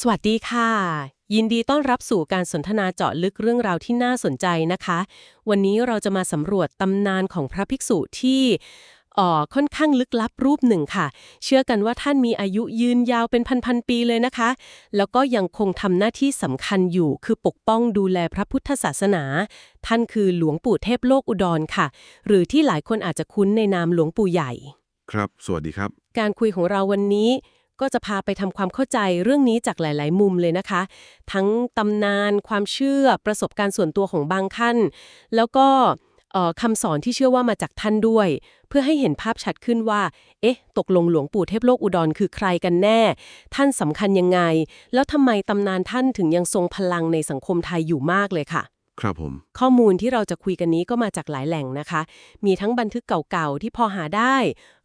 สวัสดีค่ะ ยินดีต้อนรับสู่การสนทนาเจาะลึกเรื่องราวที่น่าสนใจนะคะ วันนี้เราจะมาสำรวจตำนานของพระภิกษุที่เอ่อค่อนข้างลึกลับรูปหนึ่งค่ะ เชื่อกันว่าท่านมีอายุยืนยาวเป็นพันๆปีเลยนะคะ แล้วก็ยังคงทำหน้าที่สำคัญอยู่ คือปกป้องดูแลพระพุทธศาสนา ท่านคือหลวงปู่เทพโลกอุดรค่ะ หรือที่หลายคนอาจจะคุ้นในนามหลวงปู่ใหญ่ ครับ สวัสดีครับ การคุยของเราวันนี้ ก็จะพาไปทำความเข้าใจเรื่องนี้จากหลาย ๆ มุมเลยนะคะ ทั้งตำนาน ความเชื่อประสบการณ์ส่วนตัวของบางท่าน แล้วก็คำสอนที่เชื่อว่ามาจากท่านด้วย เพื่อให้เห็นภาพชัดขึ้นว่า เอ๊ะ ตกลงหลวงปู่เทพโลกอุดรคือใครกันแน่ ท่านสำคัญยังไง แล้วทำไมตำนานท่านถึงยังทรงพลังในสังคมไทยอยู่มากเลยค่ะ ครับผม ข้อมูลที่เราจะคุยกันนี้ก็มาจากหลายแหล่งนะคะ มีทั้งบันทึกเก่าๆ ที่พอหาได้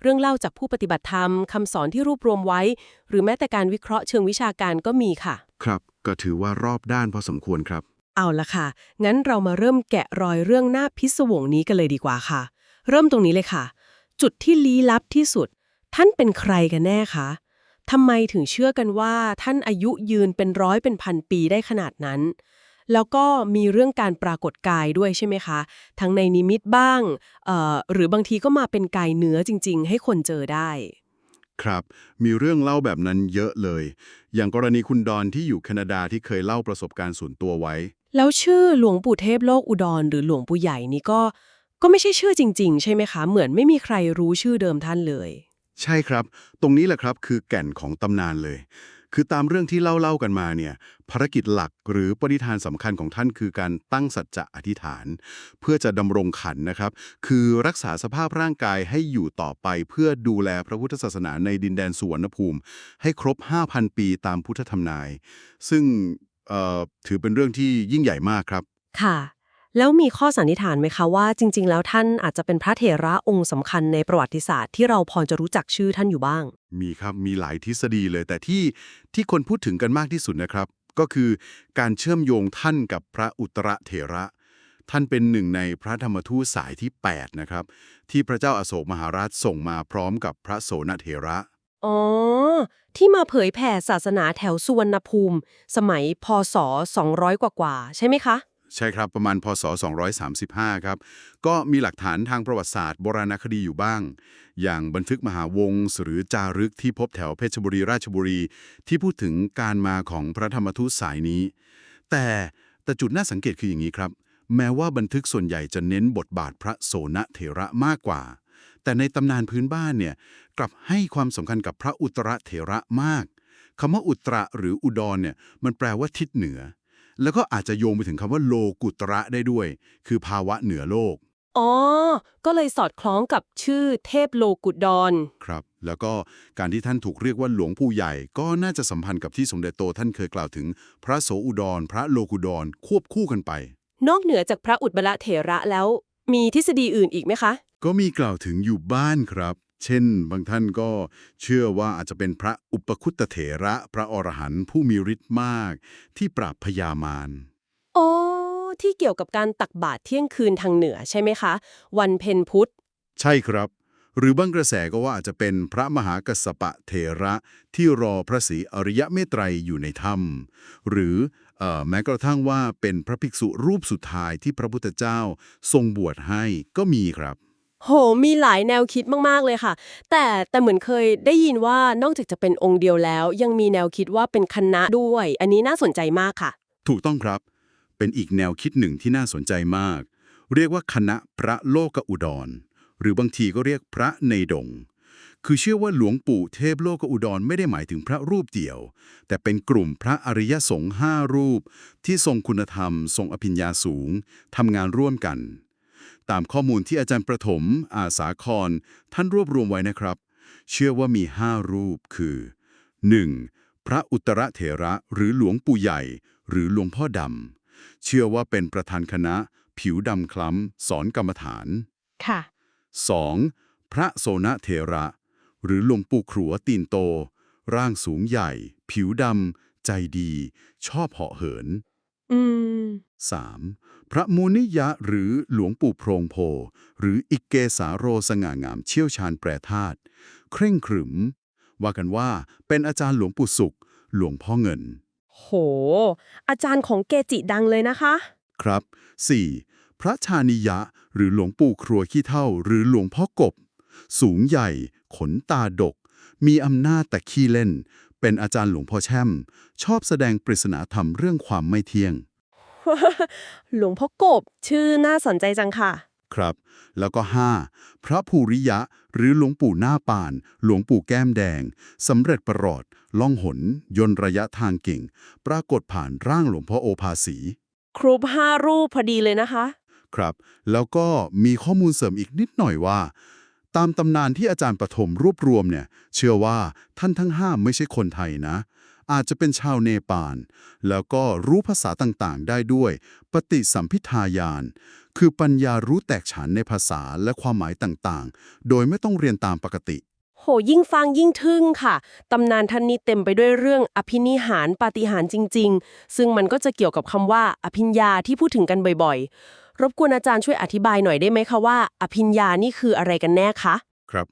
เรื่องเล่าจากผู้ปฏิบัติธรรมคำสอนที่รวบรวมไว้ หรือแม้แต่การวิเคราะห์เชิงวิชาการก็มีค่ะ ครับ ก็ถือว่ารอบด้านพอสมควรครับ เอาละค่ะ งั้นเรามาเริ่มแกะรอยเรื่องหน้าพิศวงนี้กันเลยดีกว่าค่ะ เริ่มตรงนี้เลยค่ะ จุดที่ลี้ลับที่สุด ท่านเป็นใครกันแน่คะทำไมถึงเชื่อกันว่าท่านอายุยืนเป็นร้อยเป็นพันปีได้ขนาดนั้น แล้วก็มีเรื่องการปรากฏกายด้วยใช่ไหมคะ ทั้งในนิมิตบ้างเอ่อหรือบางทีก็มาเป็นกายเนื้อจริง ๆ ให้คนเจอได้ ครับ มีเรื่องเล่าแบบนั้นเยอะเลย อย่างกรณีคุณดอนที่อยู่แคนาดาที่เคยเล่าประสบการณ์ส่วนตัวไว้ แล้วชื่อหลวงปู่เทพโลกอุดร หรือหลวงปู่ใหญ่นี่ก็ก็ไม่ใช่ชื่อจริง ๆ ใช่ไหมคะ เหมือนไม่มีใครรู้ชื่อเดิมท่านเลย ใช่ครับ ตรงนี้แหละครับคือแก่นของตำนานเลย คือตามเรื่องที่เล่าๆกันมาเนี่ยภารกิจหลักหรือปณิธานสำคัญของท่านคือการตั้งสัจจะอธิษฐาน เพื่อจะดำรงขันนะครับ คือรักษาสภาพร่างกายให้อยู่ต่อไปเพื่อดูแลพระพุทธศาสนาในดินแดนสุวรรณภูมิ ให้ครบ 5,000 ปีตามพุทธธรรมนาย ซึ่งถือเป็นเรื่องที่ยิ่งใหญ่มากครับ ค่ะ แล้วมีข้อสันนิษฐานไหมคะว่าจริง ๆ แล้วท่านอาจจะเป็นพระเถระองค์สำคัญในประวัติศาสตร์ที่เราพอจะรู้จักชื่อท่านอยู่บ้าง มีครับมีหลายทฤษฎีเลยแต่ที่ที่คนพูดถึงกันมากที่สุดนะครับ ก็คือการเชื่อมโยงท่านกับพระอุตระเถระ ท่านเป็นหนึ่งในพระธรรมทูตสายที่ 8 นะครับ ที่พระเจ้าอาโศกมหาราชส่งมาพร้อมกับพระโสนเถระอ๋อ ที่มาเผยแผ่ศาสนาแถวสุวรรณภูมิ สมัยพศ 200 กว่าๆใช่ไหมคะ ใช่ครับประมาณพศ 235 ครับ ก็มีหลักฐานทางประวัติศาสตร์โบราณคดีอยู่บ้าง อย่างบันทึกมหาวงศ์หรือจารึกที่พบแถวเพชรบุรีราชบุรี ที่พูดถึงการมาของพระธรรมทูตสายนี้ แต่แต่จุดน่าสังเกตคืออย่างนี้ครับ แม้ว่าบันทึกส่วนใหญ่จะเน้นบทบาทพระโสนเถระมากกว่า แต่ในตำนานพื้นบ้านเนี่ยกลับให้ความสำคัญกับพระอุตรเถระมากคำว่าอุตระหรืออุดรเนี่ยมันแปลว่าทิศเหนือ แล้วก็อาจจะโยงไปถึงคำว่าโลกุตระได้ด้วย คือภาวะเหนือโลก อ๋อ ก็เลยสอดคล้องกับชื่อเทพโลกุดรครับ แล้วก็การที่ท่านถูกเรียกว่าหลวงปู่ใหญ่ ก็น่าจะสัมพันธ์กับที่สมเด็จโตท่านเคยกล่าวถึง พระโสอุดร พระโลกุดร ควบคู่กันไป นอกเหนือจากพระอุตบละเถระแล้ว มีทฤษฎีอื่นอีกไหมคะ ก็มีกล่าวถึงอยู่บ้านครับ เช่น บางท่านก็เชื่อว่าอาจจะเป็นพระอุปคุตเถระพระอรหันต์ผู้มีฤทธิ์มาก ที่ปราบพยามารอ๋อที่เกี่ยวกับการตักบาตรเที่ยงคืนทางเหนือใช่ไหมคะ วันเพ็ญพุธ ใช่ครับ หรือบางกระแสก็ว่าอาจจะเป็นพระมหากัสสปะเถระที่รอพระศรีอริยเมตไตรอยู่ในถ้ำหรือออแม้กระทั่งว่าเป็นพระภิกษุรูปสุดท้ายที่พระพุทธเจ้าทรงบวชให้ก็มีครับ โห มีหลายแนวคิดมากๆเลยค่ะ แต่แต่เหมือนเคยได้ยินว่านอกจากจะเป็นองค์เดียวแล้ว ยังมีแนวคิดว่าเป็นคณะด้วย อันนี้น่าสนใจมากค่ะ ถูกต้องครับ เป็นอีกแนวคิดหนึ่งที่น่าสนใจมาก เรียกว่าคณะพระโลกอุดร หรือบางทีก็เรียกพระในดง คือเชื่อว่าหลวงปู่เทพโลกอุดรไม่ได้หมายถึงพระรูปเดียว แต่เป็นกลุ่มพระอริยสงฆ์ห้ารูป ที่ทรงคุณธรรม ทรงอภิญญาสูงทำงานร่วมกัน ตามข้อมูลที่อาจารย์ประถม อาสาคร ท่านรวบรวมไว้นะครับ เชื่อว่ามีห้ารูปคือ 1. พระอุตระเถระหรือหลวงปู่ใหญ่ หรือหลวงพ่อดำ เชื่อว่าเป็นประธานคณะ ผิวดำคล้ำ สอนกรรมฐาน ค่ะ 2. พระโสนเถระ หรือหลวงปู่ขรัวตีนโต ร่างสูงใหญ่ ผิวดำ ใจดี ชอบเหาะเหิน อืม 3. พระมูนิยะหรือหลวงปู่โพรงโพ หรืออิกเกสาโรสง่างามเชี่ยวชาญแปรธาตุเคร่งขรึม ว่ากันว่าเป็นอาจารย์หลวงปู่สุข หลวงพ่อเงิน โห อาจารย์ของเกจิดังเลยนะคะ ครับ 4. พระชานิยะ หรือหลวงปู่ครัวขี้เท่า หรือหลวงพ่อกบ สูงใหญ่ ขนตาดก มีอำนาจแต่ขี้เล่น เป็นอาจารย์หลวงพ่อแช่ม ชอบแสดงปริศนาธรรมเรื่องความไม่เที่ยง หลวงพ่อกบ ชื่อน่าสนใจจังค่ะ ครับ แล้วก็ 5. พระภูริยะ หรือหลวงปู่หน้าป่าน หลวงปู่แก้มแดงสำเร็จประหลอด ล่องหน ยนต์ระยะทางเก่ง ปรากฏผ่านร่างหลวงพ่อโอภาสี ครูห้ารูปพอดีเลยนะคะ ครับ แล้วก็มีข้อมูลเสริมอีกนิดหน่อยว่า ตามตำนานที่อาจารย์ปฐมรวบรวมเนี่ย เชื่อว่าท่านทั้งห้าไม่ใช่คนไทยนะ อาจจะเป็นชาวเนปาล แล้วก็รู้ภาษาต่างๆ ได้ด้วย ปฏิสัมพิทายาน คือปัญญารู้แตกฉานในภาษาและความหมายต่างๆ โดยไม่ต้องเรียนตามปกติ โหยิ่งฟังยิ่งทึ่งค่ะ ตำนานท่านนี้เต็มไปด้วยเรื่องอภินิหารปาฏิหาริย์จริง ๆ ซึ่งมันก็จะเกี่ยวกับคำว่าอภิญญาที่พูดถึงกันบ่อยๆ รบกวนอาจารย์ช่วยอธิบายหน่อยได้ไหมคะว่า อภิญญานี่คืออะไรกันแน่คะครับ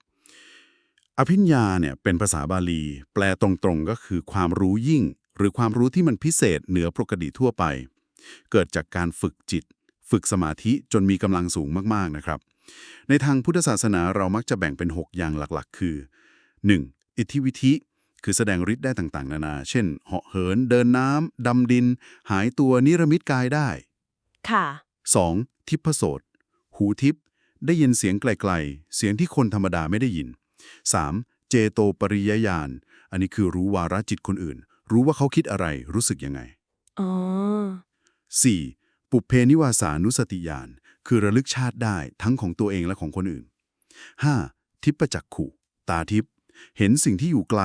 อภิญญาเนี่ยเป็นภาษาบาลี แปลตรงๆก็คือความรู้ยิ่ง หรือความรู้ที่มันพิเศษเหนือปกติทั่วไป เกิดจากการฝึกจิต ฝึกสมาธิจนมีกำลังสูงมากๆนะครับ ในทางพุทธศาสนาเรามักจะแบ่งเป็น 6 อย่างหลักๆ คือ 1. อิทธิวิธิคือแสดงฤทธิ์ได้ต่างๆ นานา เช่น เหาะเหิน เดินน้ำดำดิน หายตัวนิรมิตกายได้ ค่ะ 2. ทิพโสตหูทิพย์ได้ยินเสียงไกลๆ เสียงที่คนธรรมดาไม่ได้ยิน 3. เจโตปริยญาณ อันนี้คือรู้วาระจิตคนอื่น รู้ว่าเขาคิดอะไรรู้สึกยังไง อ๋อ 4. ปุเพนิวาสานุสติญาณ คือระลึกชาติได้ทั้งของตัวเองและของคนอื่น 5. ทิพจักขุ ตาทิพย์เห็นสิ่งที่อยู่ไกล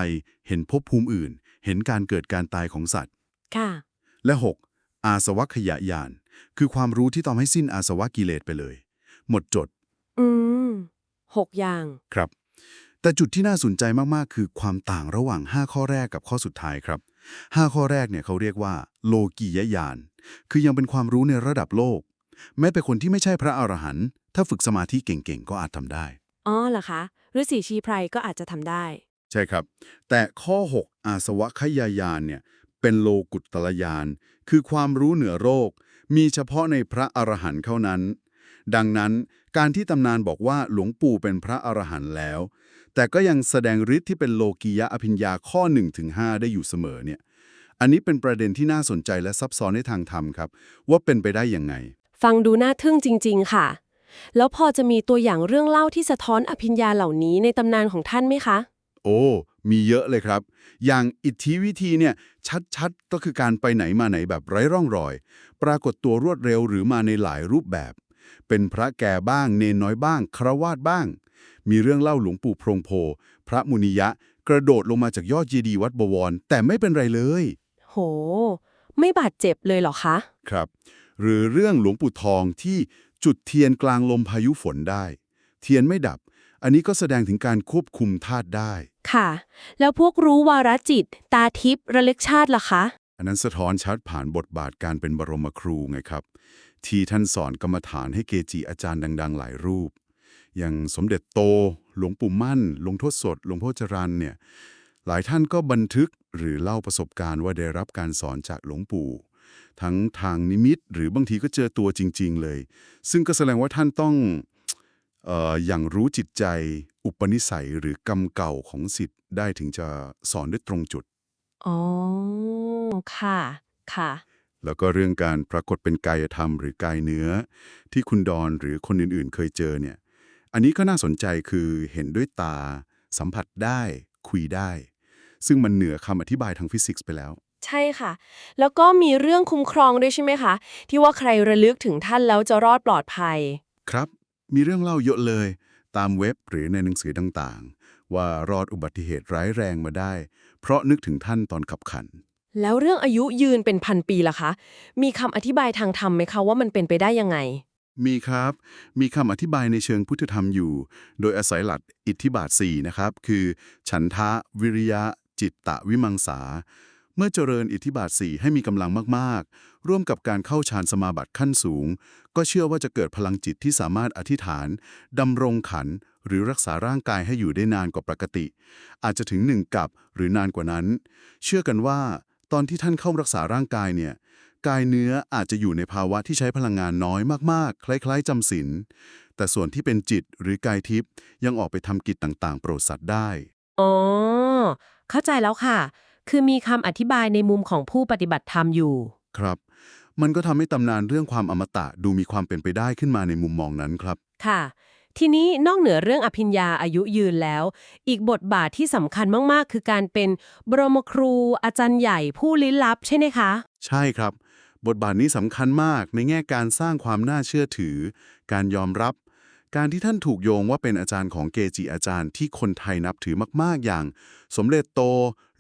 เห็นภพภูมิอื่น เห็นการเกิดการตายของสัตว์ ค่ะ และ 6. อาสวัคยญาณ คือความรู้ที่ทำให้สิ้นอาสวะกิเลสไปเลย หมดจด อืมหกอย่าง ครับ แต่จุดที่น่าสนใจมาก ๆ คือความต่างระหว่าง 5 ข้อแรกกับข้อสุดท้ายครับ 5 ข้อแรกเนี่ยเขาเรียกว่า โลกียญาณ คือยังเป็นความรู้ในระดับโลก แม้เป็นคนที่ไม่ใช่พระอรหันต์ถ้าฝึกสมาธิเก่งๆ ก็อาจทำได้ อ๋อเหรอคะฤาษีชีไพรก็อาจจะทำได้ ใช่ครับ แต่ข้อ 6 อาสวะขยายานเนี่ยเป็นโลกุตตรยาน คือความรู้เหนือโรค มีเฉพาะในพระอรหันต์เท่านั้น ดังนั้นการที่ตำนานบอกว่าหลวงปู่เป็นพระอรหันต์แล้ว แต่ก็ยังแสดงฤทธิ์ที่เป็นโลกียะอภิญญาข้อ1-5ได้อยู่เสมอเนี่ย อันนี้เป็นประเด็นที่น่าสนใจและซับซ้อนในทางธรรมครับ ว่าเป็นไปได้ยังไง ฟังดูน่าทึ่งจริง ๆ ค่ะ แล้วพอจะมีตัวอย่างเรื่องเล่าที่สะท้อนอภิญญาเหล่านี้ในตำนานของท่านไหมคะ โอ้ มีเยอะเลยครับ อย่างอิทธิวิธีเนี่ยชัดๆ ก็คือการไปไหนมาไหนแบบไร้ร่องรอย ปรากฏตัวรวดเร็วหรือมาในหลายรูปแบบ เป็นพระแก่บ้าง เนนน้อยบ้างครวาดบ้าง มีเรื่องเล่าหลวงปู่โพรงโพ พระมุนิยะ กระโดดลงมาจากยอดเจดีย์วัดบวร แต่ไม่เป็นไรเลย โห ไม่บาดเจ็บเลยเหรอคะ ครับ หรือเรื่องหลวงปู่ทองที่จุดเทียนกลางลมพายุฝนได้ เทียนไม่ดับ อันนี้ก็แสดงถึงการควบคุมธาตุได้ ค่ะ แล้วพวกรู้วาระจิต ตาทิพย์ระลึกชาติล่ะคะ อันนั้นสะท้อนชัดผ่านบทบาทการเป็นบรมครูไงครับ ที่ท่านสอนกรรมฐานให้เกจิอาจารย์ดัง ๆ หลายรูป อย่างสมเด็จโต หลวงปู่มั่น หลวงทศสด หลวงพ่อจรันเนี่ย หลายท่านก็บันทึกหรือเล่าประสบการณ์ว่าได้รับการสอนจากหลวงปู่ ทั้งทางนิมิตหรือบางทีก็เจอตัวจริง ๆ เลย ซึ่งก็แสดงว่าท่านต้องอออย่างรู้จิตใจ อุปนิสัยหรือกรรมเก่าของสิทธิ์ได้ถึงจะสอนได้ตรงจุด อ๋อ ค่ะ ค่ะ แล้วก็เรื่องการปรากฏเป็นกายธรรมหรือกายเนื้อ ที่คุณดอนหรือคนอื่นๆ เคยเจอเนี่ย อันนี้ก็น่าสนใจคือเห็นด้วยตา สัมผัสได้ คุยได้ ซึ่งมันเหนือคำอธิบายทางฟิสิกส์ไปแล้ว ใช่ค่ะ แล้วก็มีเรื่องคุ้มครองด้วยใช่ไหมคะ ที่ว่าใครระลึกถึงท่านแล้วจะรอดปลอดภัย ครับ มีเรื่องเล่าเยอะเลย ตามเว็บหรือในหนังสือต่างๆ ว่ารอดอุบัติเหตุร้ายแรงมาได้ เพราะนึกถึงท่านตอนขับขัน แล้วเรื่องอายุยืนเป็นพันปีล่ะคะ มีคำอธิบายทางธรรมไหมคะว่ามันเป็นไปได้ยังไง มีครับ มีคำอธิบายในเชิงพุทธธรรมอยู่ โดยอาศัยหลักอิทธิบาท4นะครับ คือ ฉันทะ วิริยะ จิตตะวิมังสา เมื่อเจริญอิทธิบาท4ให้มีกำลังมากๆ ร่วมกับการเข้าฌานสมาบัติขั้นสูง ก็เชื่อว่าจะเกิดพลังจิตที่สามารถอธิษฐานดำรงขัน หรือรักษาร่างกายให้อยู่ได้นานกว่าปกติ อาจจะถึงหนึ่งกับหรือนานกว่านั้น เชื่อกันว่า ตอนที่ท่านเข้ารักษาร่างกายเนี่ยกายเนื้ออาจจะอยู่ในภาวะที่ใช้พลังงานน้อยมากๆ คล้ายๆจำศีลแต่ส่วนที่เป็นจิตหรือกายทิพย์ยังออกไปทำกิจต่างๆ โปรดสัตว์ได้อ๋อเข้าใจแล้วค่ะ คือมีคำอธิบายในมุมของผู้ปฏิบัติธรรมอยู่ ครับ มันก็ทำให้ตำนานเรื่องความอมตะดูมีความเป็นไปได้ขึ้นมาในมุมมองนั้นครับ ค่ะ ทีนี้นอกเหนือเรื่องอภิญญาอายุยืนแล้ว อีกบทบาทที่สำคัญมากๆ คือการเป็นบรมครู อาจารย์ใหญ่ผู้ลี้ลับใช่ไหมคะ ใช่ครับ บทบาทนี้สำคัญมากในแง่การสร้างความน่าเชื่อถือ การยอมรับ การที่ท่านถูกโยงว่าเป็นอาจารย์ของเกจิอาจารย์ที่คนไทยนับถือมาก ๆ อย่าง สมเด็จโต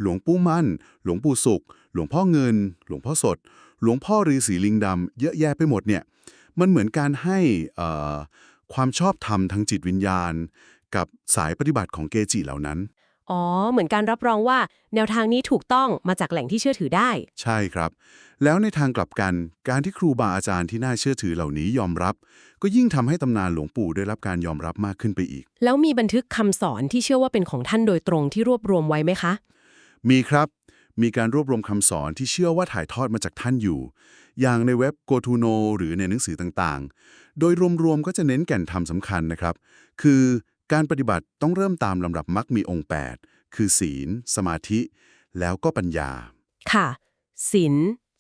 หลวงปู่มั่น หลวงปู่สุข หลวงพ่อเงิน หลวงพ่อสด หลวงพ่อฤาษีลิงดำเยอะแยะไปหมดเนี่ยมันเหมือนการให้เอ่อความชอบธรรมทางจิตวิญญาณ กับสายปฏิบัติของเกจิเหล่านั้น อ๋อ เหมือนการรับรองว่า แนวทางนี้ถูกต้องมาจากแหล่งที่เชื่อถือได้ ใช่ครับ แล้วในทางกลับกัน การที่ครูบาอาจารย์ที่น่าเชื่อถือเหล่านี้ยอมรับ ก็ยิ่งทำให้ตำนานหลวงปู่ได้รับการยอมรับมากขึ้นไปอีก แล้วมีบันทึกคำสอนที่เชื่อว่าเป็นของท่านโดยตรงที่รวบรวมไว้ไหมคะ มีครับ มีการรวบรวมคำสอนที่เชื่อว่าถ่ายทอดมาจากท่านอยู่ อย่างในเว็บ GoToKnow หรือในหนังสือต่างๆ โดยรวมๆ ก็จะเน้นแก่นธรรมสำคัญนะครับ คือการปฏิบัติต้องเริ่มตามลำดับมรรคมีองค์ 8 คือศีล สมาธิ แล้วก็ปัญญา ค่ะ ศีล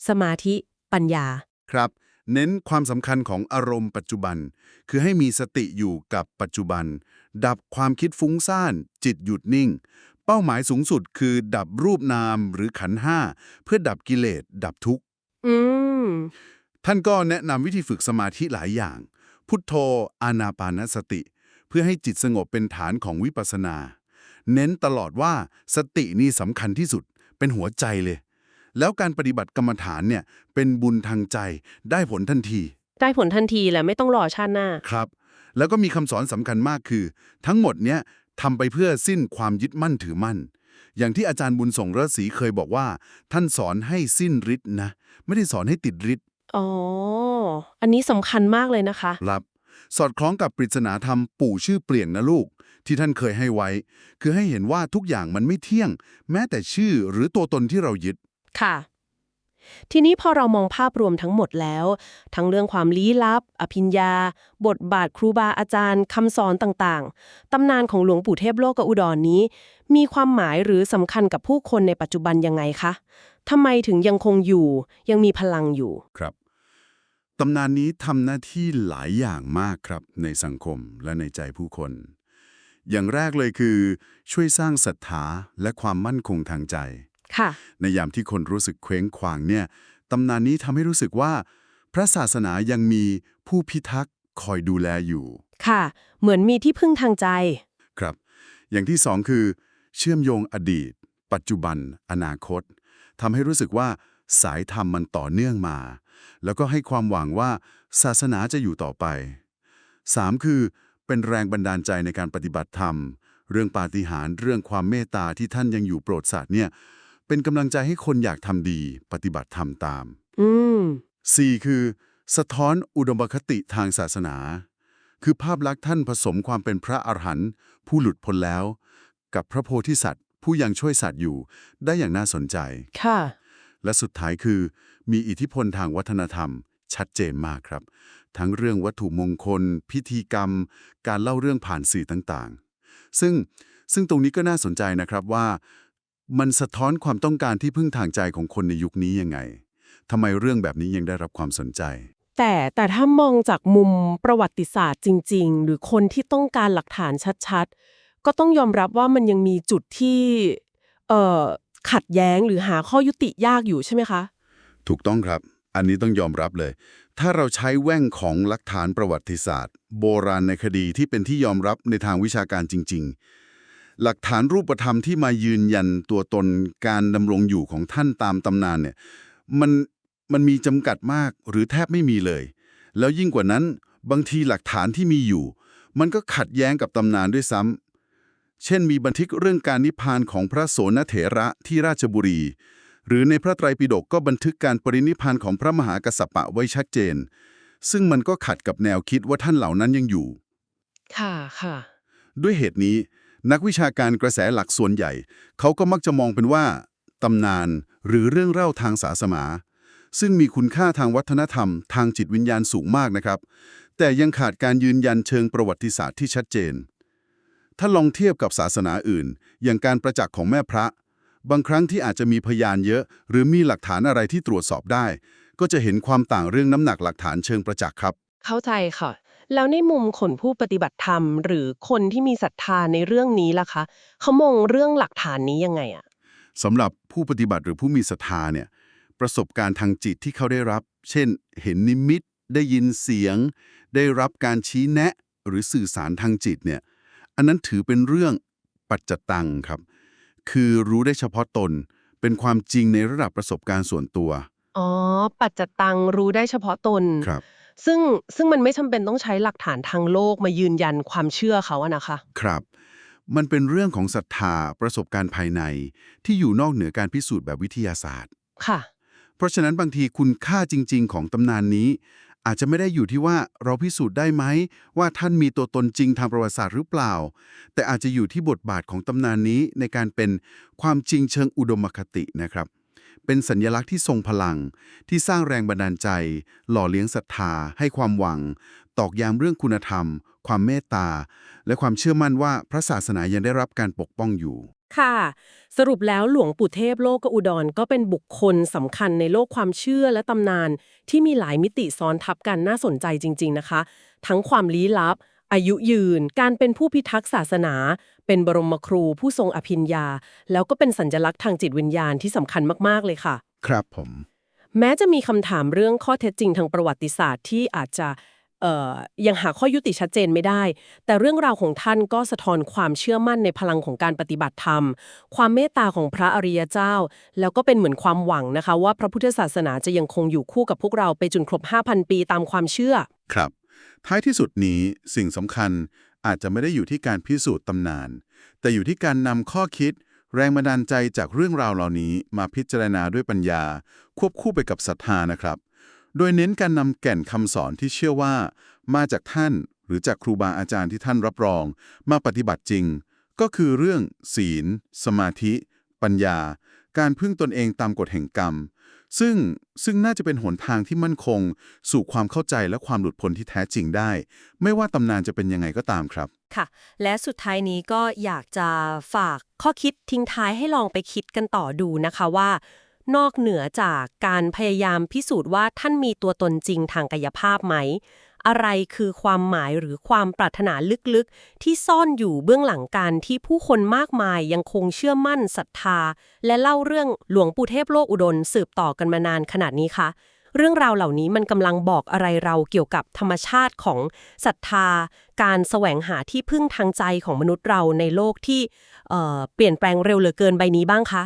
สมาธิ ปัญญา ครับ เน้นความสำคัญของอารมณ์ปัจจุบัน คือให้มีสติอยู่กับปัจจุบัน ดับความคิดฟุ้งซ่าน จิตหยุดนิ่ง เป้าหมายสูงสุดคือดับรูปนามหรือขันธ์ห้าเพื่อดับกิเลส ดับทุกข์อืมท่านก็แนะนำวิธีฝึกสมาธิหลายอย่าง พุทโธ อานาปานสติ เพื่อให้จิตสงบเป็นฐานของวิปัสสนา เน้นตลอดว่าสตินี่สำคัญที่สุด เป็นหัวใจเลย แล้วการปฏิบัติกรรมฐานเนี่ยเป็นบุญทางใจได้ผลทันที ได้ผลทันทีแหละไม่ต้องรอชาติหน้า ครับ แล้วก็มีคำสอนสำคัญมากคือ ทั้งหมดเนี้ย ทำไปเพื่อสิ้นความยึดมั่นถือมั่น อย่างที่อาจารย์บุญส่งเลิศศรีเคยบอกว่า ท่านสอนให้สิ้นฤทธิ์นะ ไม่ได้สอนให้ติดฤทธิ์อ๋อ อันนี้สำคัญมากเลยนะคะรับสอดคล้องกับปริศนาธรรมปู่ชื่อเปลี่ยนนะลูก ที่ท่านเคยให้ไว้ คือให้เห็นว่าทุกอย่างมันไม่เที่ยง แม้แต่ชื่อหรือตัวตนที่เรายึดค่ะ ทีนี้พอเรามองภาพรวมทั้งหมดแล้ว ทั้งเรื่องความลี้ลับ อภิญญา บทบาทครูบาอาจารย์คำสอนต่างๆ ตำนานของหลวงปู่เทพโลกอุดรนนี้ มีความหมายหรือสำคัญกับผู้คนในปัจจุบันยังไงคะทำไมถึงยังคงอยู่ ยังมีพลังอยู่ครับตำนานนี้ทำหน้าที่หลายอย่างมากครับในสังคมและในใจผู้คน อย่างแรกเลยคือ ช่วยสร้างศรัทธาและความมั่นคงทางใจ ในยามที่คนรู้สึกเคว้งขวางเนี่ยตำนานนี้ทำให้รู้สึกว่า พระศาสนายังมีผู้พิทักษ์คอยดูแลอยู่ ค่ะ เหมือนมีที่พึ่งทางใจ ครับ อย่างที่สองคือ เชื่อมโยงอดีต ปัจจุบัน อนาคตทำให้รู้สึกว่าสายธรรมมันต่อเนื่องมา แล้วก็ให้ความหวังว่าศาสนาจะอยู่ต่อไป 3. คือ เป็นแรงบันดาลใจในการปฏิบัติธรรม เรื่องปาฏิหาริย์เรื่องความเมตตาที่ท่านยังอยู่โปรดสัตว์เนี่ย เป็นกำลังใจให้คนอยากทำดี ปฏิบัติธรรมตาม อืม 4. คือ สะท้อนอุดมคติทางศาสนา คือภาพลักษณ์ท่านผสมความเป็นพระอรหันต์ผู้หลุดพ้นแล้ว กับพระโพธิสัตว์ ผู้ยังช่วยสัตว์อยู่ ได้อย่างน่าสนใจ ค่ะ และสุดท้ายคือ มีอิทธิพลทางวัฒนธรรม ชัดเจนมากครับ ทั้งเรื่องวัตถุมงคล พิธีกรรม การเล่าเรื่องผ่านสื่อต่างๆ ซึ่งซึ่งตรงนี้ก็น่าสนใจนะครับว่า มันสะท้อนความต้องการที่พึ่งทางใจของคนในยุคนี้ยังไงทำไมเรื่องแบบนี้ยังได้รับความสนใจ แต่แต่ถ้ามองจากมุมประวัติศาสตร์จริง ๆ หรือคนที่ต้องการหลักฐานชัดๆ ก็ต้องยอมรับว่ามันยังมีจุดที่เอ่อขัดแย้งหรือหาข้อยุติยากอยู่ใช่ไหมคะ ถูกต้องครับ อันนี้ต้องยอมรับเลย ถ้าเราใช้แว่งของหลักฐานประวัติศาสตร์ โบราณในคดีที่เป็นที่ยอมรับในทางวิชาการจริง ๆ หลักฐานรูปธรรมที่มายืนยันตัวตนการดำรงอยู่ของท่านตามตำนานเนี่ยมันมันมีจำกัดมากหรือแทบไม่มีเลย แล้วยิ่งกว่านั้นบางทีหลักฐานที่มีอยู่ มันก็ขัดแย้งกับตำนานด้วยซ้ำเช่นมีบันทึกเรื่องการนิพพานของพระโสนเถระที่ราชบุรี หรือในพระไตรปิฎกก็บันทึกการปรินิพพานของพระมหากัสสปะไว้ชัดเจน ซึ่งมันก็ขัดกับแนวคิดว่าท่านเหล่านั้นยังอยู่ ค่ะค่ะด้วยเหตุนี้ นักวิชาการกระแสหลักส่วนใหญ่ เขาก็มักจะมองเป็นว่าตำนานหรือเรื่องเล่าทางศาสนา ซึ่งมีคุณค่าทางวัฒนธรรม ทางจิตวิญญาณสูงมากนะครับ แต่ยังขาดการยืนยันเชิงประวัติศาสตร์ที่ชัดเจน ถ้าลองเทียบกับศาสนาอื่น อย่างการประจักษ์ของแม่พระ บางครั้งที่อาจจะมีพยานเยอะ หรือมีหลักฐานอะไรที่ตรวจสอบได้ ก็จะเห็นความต่างเรื่องน้ำหนักหลักฐานเชิงประจักษ์ครับ เข้าใจค่ะ แล้วในมุมคนผู้ปฏิบัติธรรม หรือคนที่มีศรัทธาในเรื่องนี้ล่ะคะเขามองเรื่องหลักฐานนี้ยังไงอะสำหรับผู้ปฏิบัติหรือผู้มีศรัทธาเนี่ยประสบการณ์ทางจิตที่เขาได้รับ เช่น เห็นนิมิต ได้ยินเสียง ได้รับการชี้แนะ หรือสื่อสารทางจิตเนี่ยอันนั้นถือเป็นเรื่องปัจจตังครับ คือรู้ได้เฉพาะตน เป็นความจริงในระดับประสบการณ์ส่วนตัว อ๋อ ปัจจตังรู้ได้เฉพาะตน ครับ ซึ่งซึ่งมันไม่จำเป็นต้องใช้หลักฐานทางโลกมายืนยันความเชื่อเขาอะนะคะ ครับ มันเป็นเรื่องของศรัทธาประสบการณ์ภายในที่อยู่นอกเหนือการพิสูจน์แบบวิทยาศาสตร์ ค่ะ เพราะฉะนั้นบางทีคุณค่าจริง ๆ ของตำนานนี้ อาจจะไม่ได้อยู่ที่ว่าเราพิสูจน์ได้ไหม ว่าท่านมีตัวตนจริงทางประวัติศาสตร์หรือเปล่า แต่อาจจะอยู่ที่บทบาทของตำนานนี้ในการเป็นความจริงเชิงอุดมคตินะครับ เป็นสัญญลักษณ์ที่ทรงพลัง ที่สร้างแรงบันดาลใจ หล่อเลี้ยงศรัทธา ให้ความหวัง ตอกย้ำเรื่องคุณธรรม ความเมตตา และความเชื่อมั่นว่าพระศาสนายังได้รับการปกป้องอยู่ ค่ะ สรุปแล้วหลวงปู่เทพโลกอุดรก็เป็นบุคคลสำคัญในโลกความเชื่อและตำนาน ที่มีหลายมิติซ้อนทับกันน่าสนใจจริง ๆนะคะ ทั้งความลี้ลับ อายุยืน การเป็นผู้พิทักษ์ศาสนา เป็นบรมครูผู้ทรงอภิญญา แล้วก็เป็นสัญลักษณ์ทางจิตวิญญาณที่สำคัญมากๆเลยค่ะ ครับผม แม้จะมีคำถามเรื่องข้อเท็จจริงทางประวัติศาสตร์ที่อาจจะเอ่อยังหาข้อยุติชัดเจนไม่ได้ แต่เรื่องราวของท่านก็สะท้อนความเชื่อมั่นในพลังของการปฏิบัติธรรม ความเมตตาของพระอริยเจ้า แล้วก็เป็นเหมือนความหวังนะคะ ว่าพระพุทธศาสนาจะยังคงอยู่คู่กับพวกเราไปจนครบ 5,000 ปีตามความเชื่อ ครับ ท้ายที่สุดนี้สิ่งสำคัญ อาจจะไม่ได้อยู่ที่การพิสูจน์ตำนาน แต่อยู่ที่การนำข้อคิด แรงบันดาลใจจากเรื่องราวเหล่านี้มาพิจารณาด้วยปัญญา ควบคู่ไปกับศรัทธานะครับ โดยเน้นการนำแก่นคำสอนที่เชื่อว่า มาจากท่านหรือจากครูบาอาจารย์ที่ท่านรับรอง มาปฏิบัติจริง ก็คือเรื่องศีล สมาธิ ปัญญา การพึ่งตนเองตามกฎแห่งกรรม ซึ่งซึ่งน่าจะเป็นหนทางที่มั่นคง สู่ความเข้าใจและความหลุดพ้นที่แท้จริงได้ ไม่ว่าตำนานจะเป็นยังไงก็ตามครับ ค่ะ และสุดท้ายนี้ก็อยากจะฝากข้อคิดทิ้งท้ายให้ลองไปคิดกันต่อดูนะคะว่า นอกเหนือจากการพยายามพิสูจน์ว่าท่านมีตัวตนจริงทางกายภาพไหม อะไรคือความหมายหรือความปรารถนาลึกๆ ที่ซ่อนอยู่เบื้องหลังการที่ผู้คนมากมายยังคงเชื่อมั่นศรัทธา และเล่าเรื่องหลวงปู่เทพโลกอุดมสืบต่อกันมานานขนาดนี้คะเรื่องราวเหล่านี้มันกำลังบอกอะไรเราเกี่ยวกับธรรมชาติของศรัทธา การแสวงหาที่พึ่งทางใจของมนุษย์เราในโลกที่เเปลี่ยนแปลงเร็วเหลือเกินใบนี้บ้างคะ